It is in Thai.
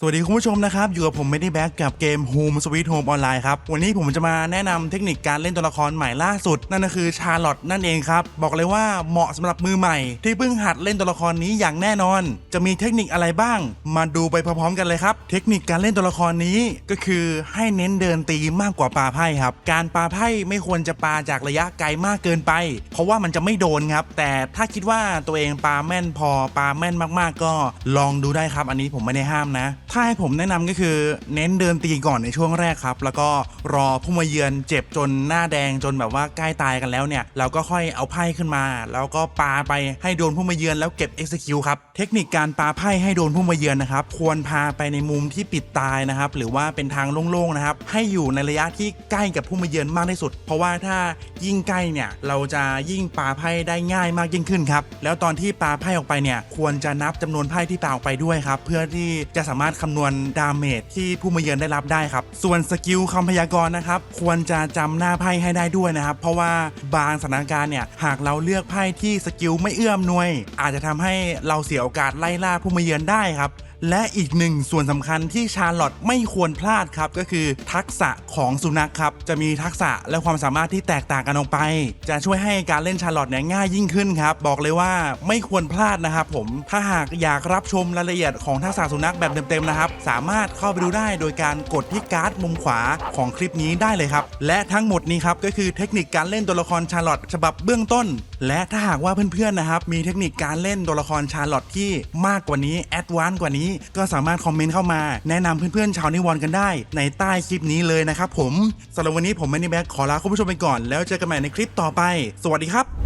สวัสดีคุณผู้ชมนะครับ อยู่กับผมไม่ได้แบ็กกับเกม Home Sweet Home ออนไลน์ครับ วันนี้ผมจะมาแนะนำเทคนิคการเล่นตัวละครใหม่ล่าสุด นั่นก็คือชาร์ลอตนั่นเองครับ บอกเลยว่าเหมาะสำหรับมือใหม่ ที่เพิ่งหัดเล่นตัวละครนี้อย่างแน่นอน จะมีเทคนิคอะไรบ้าง มาดูไปพร้อมๆกันเลยครับ เทคนิคการเล่นตัวละครนี้ก็คือให้เน้นเดินตีมากกว่าปาไพ่ครับ การปาไพ่ไม่ควรจะปาจากระยะไกลมากเกินไป เพราะว่ามันจะไม่โดนครับ แต่ถ้าคิดว่าตัวเองปาแม่นพอปาแม่นมากๆ ก็ลองดูได้ครับ อันนี้ผมไม่ได้ห้ามนะถ้าให้ผมแนะนำก็คือเน้นเดินตีก่อนในช่วงแรกครับ แล้วก็รอผู้มาเยือนเจ็บจนหน้าแดงจนแบบว่าใกล้ตายกันแล้วเนี่ย เราก็ค่อยเอาไพ่ขึ้นมา แล้วก็ปาไปให้โดนผู้มาเยือนแล้วเก็บ execute ครับ เทคนิคการปาไพ่ให้โดนผู้มาเยือนนะครับ ควรพาไปในมุมที่ปิดตายนะครับ หรือว่าเป็นทางโล่งๆนะครับ ให้อยู่ในระยะที่ใกล้กับผู้มาเยือนมากที่สุด เพราะว่าถ้ายิ่งใกล้เนี่ยเราจะยิ่งปาไพ่ได้ง่ายมากยิ่งขึ้นครับแล้วตอนที่ปาไพ่ออกไปเนี่ยควรจะนับจำนวนไพ่ที่ปาออกไปด้วยครับเพื่อที่จะสามารถคำนวณดาเมจที่ผู้มาเยือนได้รับได้ครับ ส่วนสกิลคำพยากรณ์นะครับควรจะจำหน้าไพ่ให้ได้ด้วยนะครับ เพราะว่าบางสถานการณ์เนี่ยหากเราเลือกไพ่ที่สกิลไม่เอื้อมหน่วย อาจจะทำให้เราเสียโอกาสไล่ล่าผู้มาเยือนได้ครับและอีกหนึ่งส่วนสำคัญที่ชาร์ลอตไม่ควรพลาดครับก็คือทักษะของสุนัขครับจะมีทักษะและความสามารถที่แตกต่างกันออกไป จะช่วยให้การเล่นชาร์ลอตเนี่ยง่ายยิ่งขึ้นครับ บอกเลยว่าไม่ควรพลาดนะครับผมถ้าหากอยากรับชมรายละเอียดของทักษะสุนัขแบบเต็มๆนะครับสามารถเข้าไปดูได้โดยการกดที่การ์ดมุมขวาของคลิปนี้ได้เลยครับและทั้งหมดนี้ครับก็คือเทคนิคการเล่นตัวละครชาร์ลอตฉบับเบื้องต้น และถ้าหากว่าเพื่อนๆนะครับมีเทคนิคการเล่นตัวละครชาร์ลอตที่มากกว่านี้แอดวานซ์กว่านี้ก็สามารถคอมเมนต์เข้ามาแนะนำเพื่อนๆชาวนิวอนกันได้ ในใต้คลิปนี้เลยนะครับผมสำหรับวันนี้ผมแมนนี่แบ็คขอลาคุณผู้ชมไปก่อน แล้วเจอกันใหม่ในคลิปต่อไป สวัสดีครับ